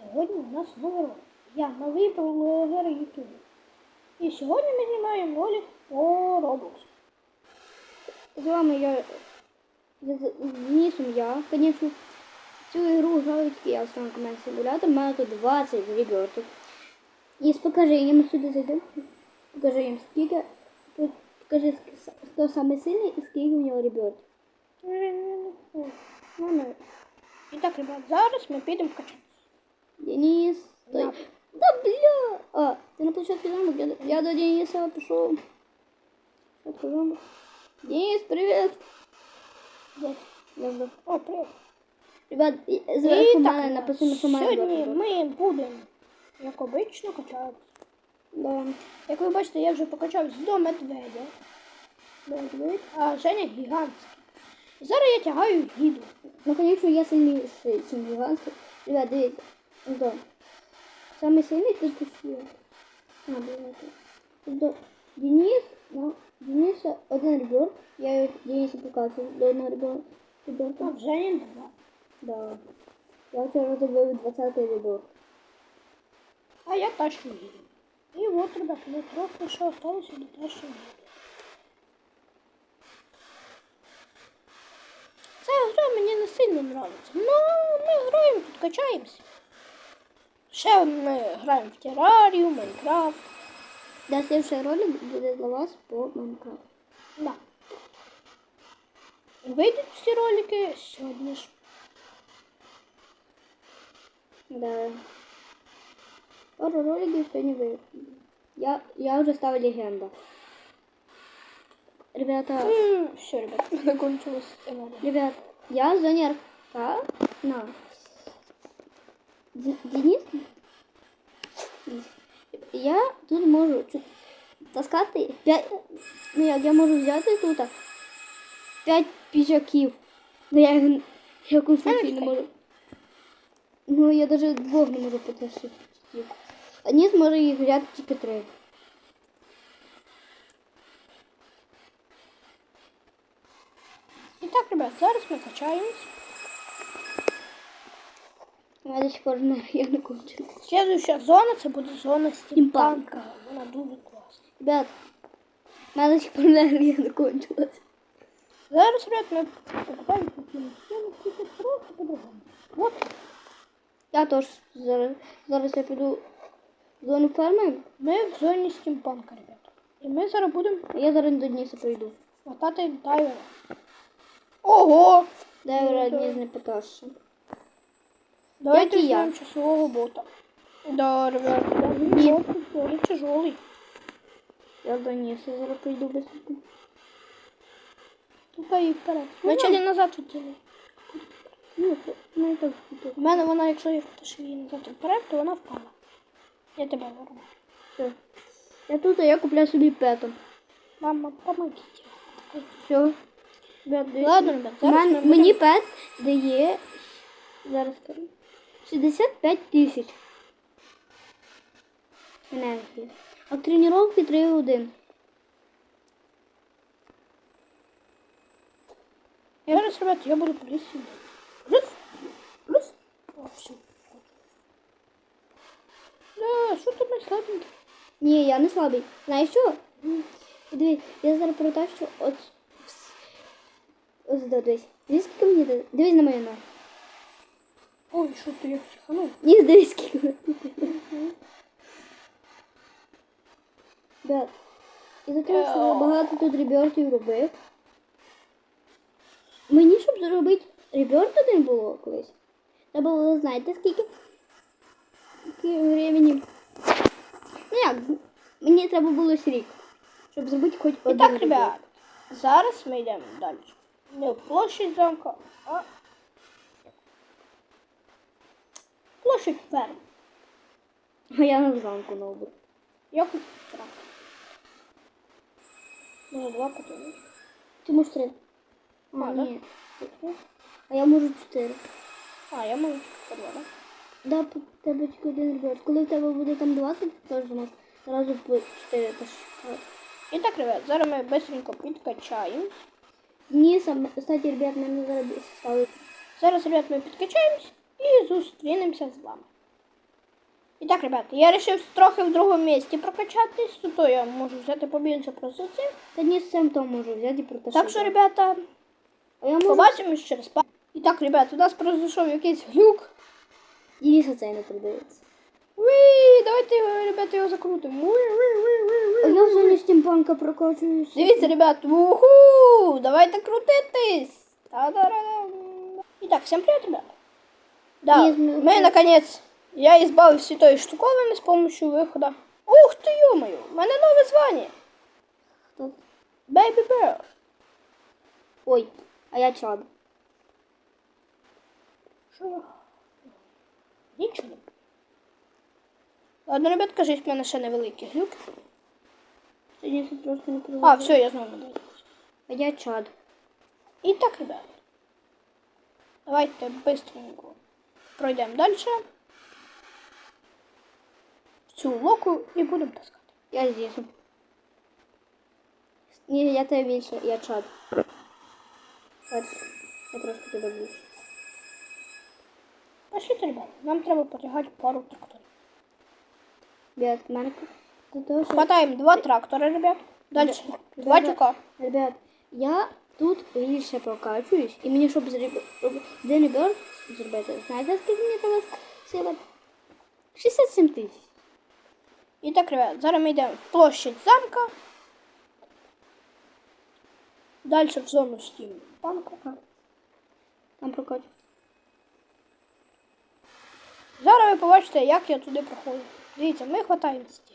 Сьогодні у нас новий ролик. Я новий блогер Ютубу. І сьогодні ми знімаємо ролик по Roblox. З вами я Денисом я, звісно, цю ігру граю тільки я своєму команд симулятор, маю тут 20 ребяток. І з покаженням сюди зайду. Покажи їм скільки. Покажи, хто саме сильний і скільки у нього ребят. Ну, ну, І так, ребят, зараз ми підемо качатися. Денис. Стой. Да. Да бля! А, ти на площадке замок? Я, до- я до Дениса. Площадка замок. Денис, привіт! Де? Я. О, привіт. Ребят, І зверху мене написано, що має сьогодні бути. ми будемо, як обично, качатися. Да. Як ви бачите, я вже покачався до медведя. Медведь, а Женя гігантський. І зараз я тягаю гіду. Ну, конечно, я сильнейший, чем гигантский. Ребят, дивіться. Да. Самый сильный тут все. А, давайте. Тобто Денис, ну, Дениса один ребенок. Я його Дениса показую до одного ребенка. А ребенка. в Жені два. Да. Я вчора зробив 20 ребенок. А я тащу гіду. І от, ребят, ми трохи ще осталося до тащу гіду. Ця гра мені не сильно подобається. Ну, ми граємо тут, качаємося. Ще ми граємо в терарію, Майнкрафт. Да, следующий ролик буде для вас по Майнкрафту. Да. Вийдуть всі ролики сьогодні ж. Да. Пару роликів сьогодні ви. Я, я вже став легенда. Ребята, М, Все, ребят, закончилась энергия. Ребят, я в зоне РК. На. Денис? Я тут можу таскати 5... Ну як я можу взяти тут 5 піжаків. Ну я їх в не можу. Ну я навіть двох не можу потащити. Денис може їх взяти тільки три. І так, ребят, зараз ми качаємось. Сих пор енергія не кончилась. Следующая зона це буде зона стімпанка. Вона дуже класна. Ребят, у мене до сих пор енергія не кончилась. Зараз, ребят, ми покупаємо такі схеми, тільки трохи по-другому. От, Я теж зараз, зараз я піду в зону ферми, ми в зоні стімпанка, ребят. І ми зараз будемо я зараз до Дніса прийду. латати дайвера. Ого! Дайвера Дніс не потащу. Давайте я. візьмемо часового бота. Да, ребят, він дуже тяжелый. Я до Дніса зараз прийду быстренько. Тупо і вперед. Вначалі назад хотіли. Ну, це, ну і так. У мене вона, якщо я її назад вперед, то вона впала. Я тебе верну. Все. Я тут, а я купляю собі петом. Мама, помогите. Все. Ребят. Ладно, ребят, зараз Мен- Мені пет дає, зараз скажу, 65 тисяч енергії. А тренування 3,1. Зараз, ребят, я буду плюс сюди. Плюс, плюс. О, все. Да, що ти не слабенький? Ні, я не слабий. Знаєш що? Дивись, я зараз протащу от. Ось дивись. Дивись, скільки мені. Дивись на мою ногу. Ой, що ти як психанув? Ні, дивись, скільки мені. Бет. І за того, що я багато тут ребертів робив. Мені, щоб зробити реберт один було колись. Треба було, знаєте, скільки? Скільки времени. Ну як, мені треба було рік, щоб зробити хоч І один так, ребят, зараз ми йдемо далі. Не в площадь замка, а площадь ферм. А я на замку нову. Я хочу трак. Може, два потім. Ти можеш три. А, А, да? ні. А я можу чотири. А, я можу чотири, да? Да, по тебе тільки один ребят. Коли в тебе буде там 20, теж можеш одразу по 4 тащити. І так, ребят, зараз ми быстренько підкачаємо. Ні, сам, кстати, ребят, мене зараз стали. Зараз, ребят, ми підкачаємось і зустрінемося з вами. І так, ребята, я вирішив трохи в другому місці прокачатись, то, то я можу взяти побільше просто цих. Та ні, сам то можу взяти і протащити. Так що, ребята, я можу... побачимось через пару. І так, ребята, у нас произошов якийсь глюк. Дениса це не продається. Уі, давайте, його, ребята, його закрутимо. А я в зоні стімпанка прокачуюсь. Дивіться, ребят, уху, давайте крутитись. Та-да-да-дам. Итак, всем привет, ребят. Да, Нет, ну, мы, наконец, я избавился от той штуковины с помощью выхода. Ух ты, ё-моё, у меня новое звание. Хто? Baby Bear. Ой, а я чад. Що? Нічого не. Ладно, ребят, кажіть, в мене ще невеликий глюк. Дениса трошки не А, продається. все, я знову даю. А я чад. І так, ребят. Давайте быстренько пройдемо далі. В цю локу і будемо таскати. Я здесь. Ні, я тебе більше, я чад. Чад. Я трошки тебе більше. Пошліть, ребят, нам треба потягати пару тракторів. Ребят, в мене до того, що... Хватаємо два трактори, ребят. Далі. Два Ребят, тюка. Ребят, я тут більше прокачуюсь, і мені, щоб зробити Дені Бёрд зробити, знаєте, скільки мені треба сила? 67 тисяч. І так, ребят, зараз ми йдемо в площадь замка. Далі в зону Steam. Банка. Там прокачу. Зараз ви побачите, як я туди проходжу. Дивіться, ми хватаємо стіл.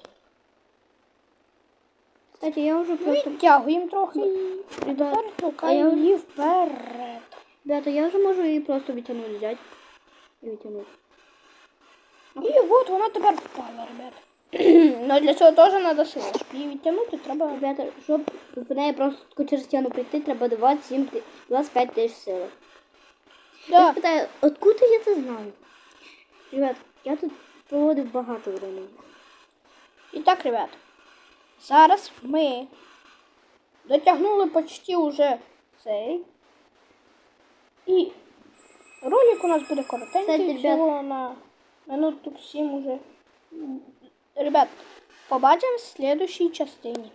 Кстати, я вже просто... Відтягуємо трохи і Ребят, тепер а я толкаємо її вперед. Ребята, я вже можу її просто відтягнути, взяти. І відтягнути. І от вона тепер впала, ребят. Ну для цього теж треба сила. Щоб її відтягнути, треба. Ребята, щоб в неї просто через стіну прийти, треба 27, ти- 25 тисяч сили. Я Да. спитаю, откуда я це знаю? Ребят, я тут проводив багато времени. І так, ребят. Зараз ми дотягнули почти уже цей. І ролик у нас буде коротенький, ребят. всього на минут тут 7 уже. Ребят, побачимо в следующій частині.